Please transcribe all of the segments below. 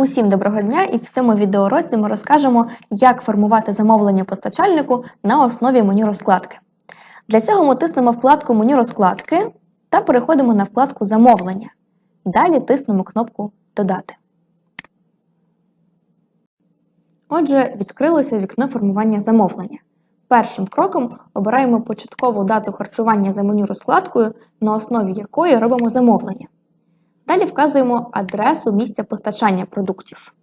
Усім доброго дня і в цьому відеоуроці ми розкажемо, як формувати замовлення постачальнику на основі меню розкладки. Для цього ми тиснемо вкладку меню розкладки та переходимо на вкладку Замовлення. Далі тиснемо кнопку Додати. Отже, відкрилося вікно формування замовлення. Першим кроком обираємо початкову дату харчування за меню розкладкою, на основі якої робимо замовлення. Далі вказуємо адресу місця постачання продуктів.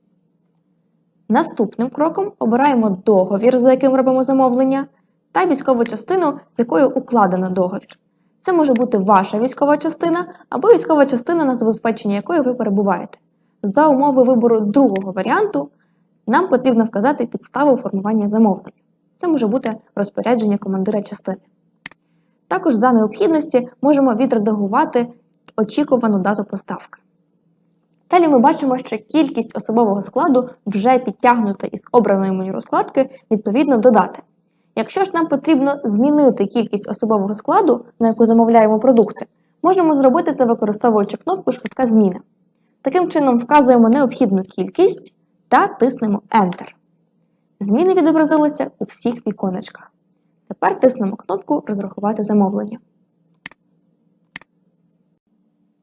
Наступним кроком обираємо договір, за яким робимо замовлення, та військову частину, з якою укладено договір. Це може бути ваша військова частина або військова частина, на забезпечення якої ви перебуваєте. За умови вибору другого варіанту, нам потрібно вказати підставу формування замовлення. Це може бути розпорядження командира частини. Також за необхідності можемо відредагувати очікувану дату поставки. Далі ми бачимо, що кількість особового складу вже підтягнута із обраної меню розкладки відповідно до дати. Якщо ж нам потрібно змінити кількість особового складу, на яку замовляємо продукти, можемо зробити це використовуючи кнопку Швидка зміна. Таким чином вказуємо необхідну кількість та тиснемо Enter. Зміни відобразилися у всіх віконечках. Тепер тиснемо кнопку Розрахувати замовлення.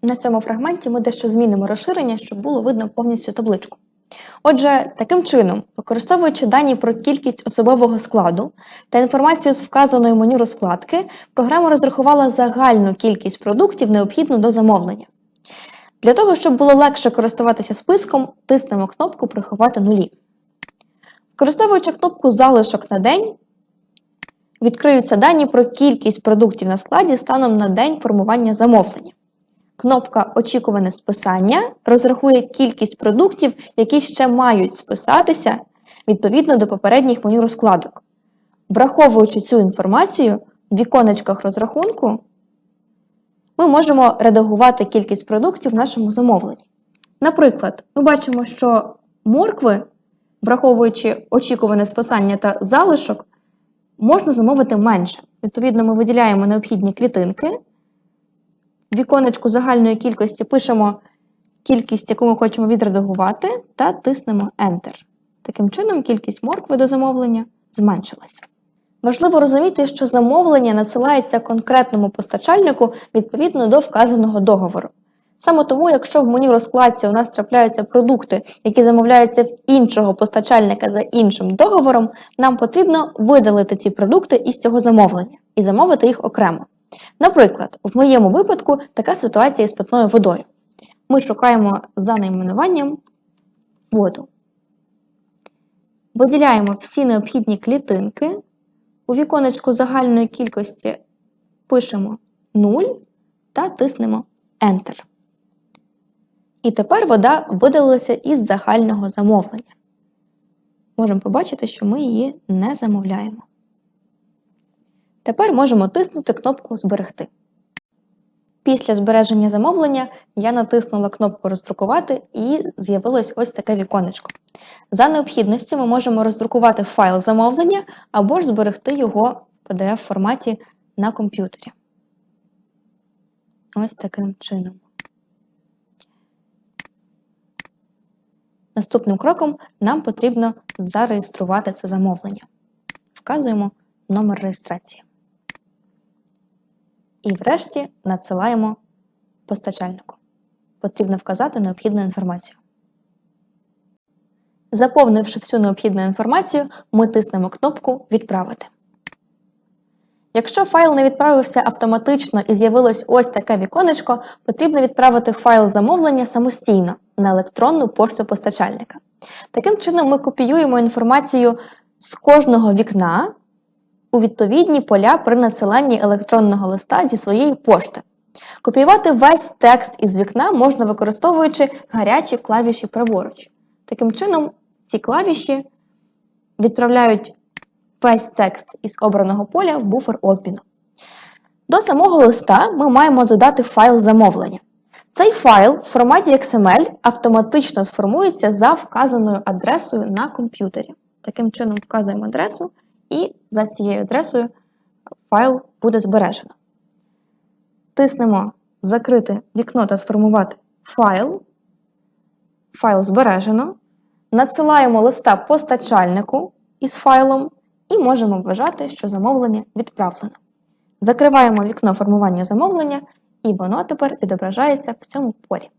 На цьому фрагменті ми дещо змінимо розширення, щоб було видно повністю табличку. Отже, таким чином, використовуючи дані про кількість особового складу та інформацію з вказаної меню розкладки, програма розрахувала загальну кількість продуктів, необхідну до замовлення. Для того, щоб було легше користуватися списком, тиснемо кнопку Приховати нулі. Використовуючи кнопку Залишок на день, відкриються дані про кількість продуктів на складі станом на день формування замовлення. Кнопка Очікуване списання розрахує кількість продуктів, які ще мають списатися відповідно до попередніх меню розкладок. Враховуючи цю інформацію, в віконечках розрахунку ми можемо редагувати кількість продуктів в нашому замовленні. Наприклад, ми бачимо, що моркви, враховуючи очікуване списання та залишок, можна замовити менше. Відповідно, ми виділяємо необхідні клітинки. Віконечку загальної кількості пишемо кількість, яку ми хочемо відредагувати, та тиснемо Enter. Таким чином, кількість моркви до замовлення зменшилась. Важливо розуміти, що замовлення надсилається конкретному постачальнику відповідно до вказаного договору. Саме тому, якщо в меню розкладці у нас трапляються продукти, які замовляються в іншого постачальника за іншим договором, нам потрібно видалити ці продукти із цього замовлення і замовити їх окремо. Наприклад, в моєму випадку така ситуація з питною водою. Ми шукаємо за найменуванням воду. Виділяємо всі необхідні клітинки. У віконечку загальної кількості пишемо 0 та тиснемо Enter. І тепер вода видалилася із загального замовлення. Можемо побачити, що ми її не замовляємо. Тепер можемо тиснути кнопку Зберегти. Після збереження замовлення я натиснула кнопку Роздрукувати і з'явилось ось таке віконечко. За необхідністю ми можемо роздрукувати файл замовлення або ж зберегти його в PDF форматі на комп'ютері. Ось таким чином. Наступним кроком нам потрібно зареєструвати це замовлення. Вказуємо номер реєстрації. І врешті надсилаємо постачальнику. Потрібно вказати необхідну інформацію. Заповнивши всю необхідну інформацію, ми тиснемо кнопку Відправити. Якщо файл не відправився автоматично і з'явилось ось таке віконечко, потрібно відправити файл замовлення самостійно на електронну пошту постачальника. Таким чином, ми копіюємо інформацію з кожного вікна у відповідні поля при надсиланні електронного листа зі своєї пошти. Копіювати весь текст із вікна можна використовуючи гарячі клавіші праворуч. Таким чином, ці клавіші відправляють весь текст із обраного поля в буфер обміну. До самого листа ми маємо додати файл замовлення. Цей файл в форматі XML автоматично сформується за вказаною адресою на комп'ютері. Таким чином, вказуємо адресу, і за цією адресою файл буде збережено. Тиснемо Закрити вікно та сформувати файл. файл збережено, надсилаємо листа постачальнику із файлом і можемо вважати, що замовлення відправлено. Закриваємо вікно формування замовлення, і воно тепер відображається в цьому полі.